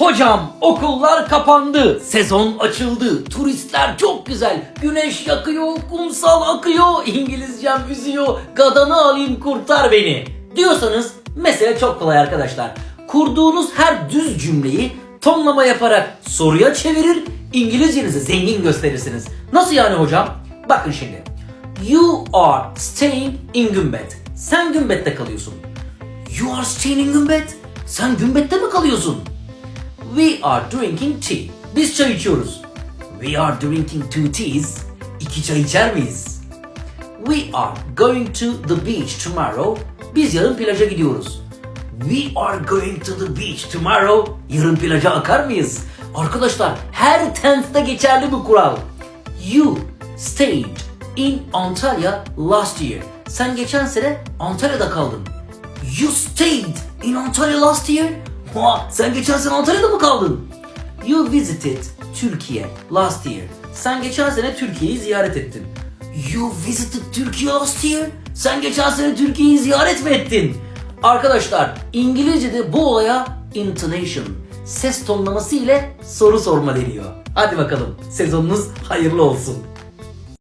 Hocam okullar kapandı. Sezon açıldı. Turistler çok güzel. Güneş yakıyor, kumsal akıyor. İngilizcem üzüyor. Gadanı alayım kurtar beni. Diyorsanız mesele çok kolay arkadaşlar. Kurduğunuz her düz cümleyi tonlama yaparak soruya çevirir. İngilizcenizi zengin gösterirsiniz. Nasıl yani hocam? Bakın şimdi. You are staying in Gümbet. Sen Gümbet'te kalıyorsun. You are staying in Gümbet. Sen Gümbet'te mi kalıyorsun? We are drinking tea. Biz çay içiyoruz. We are drinking two teas. İki çay içer miyiz? We are going to the beach tomorrow. Biz yarın plaja gidiyoruz. We are going to the beach tomorrow. Yarın plaja akar mıyız? Arkadaşlar her tense'de geçerli bu kural. You stayed in Antalya last year. Sen geçen sene Antalya'da kaldın. You stayed in Antalya last year. Ha, sen geçen sene Antalya'da mı kaldın? You visited Türkiye last year. Sen geçen sene Türkiye'yi ziyaret ettin. You visited Türkiye last year. Sen geçen sene Türkiye'yi ziyaret mi ettin? Arkadaşlar İngilizce'de bu olaya intonation, ses tonlaması ile soru sorma deniyor. Hadi bakalım sezonunuz hayırlı olsun.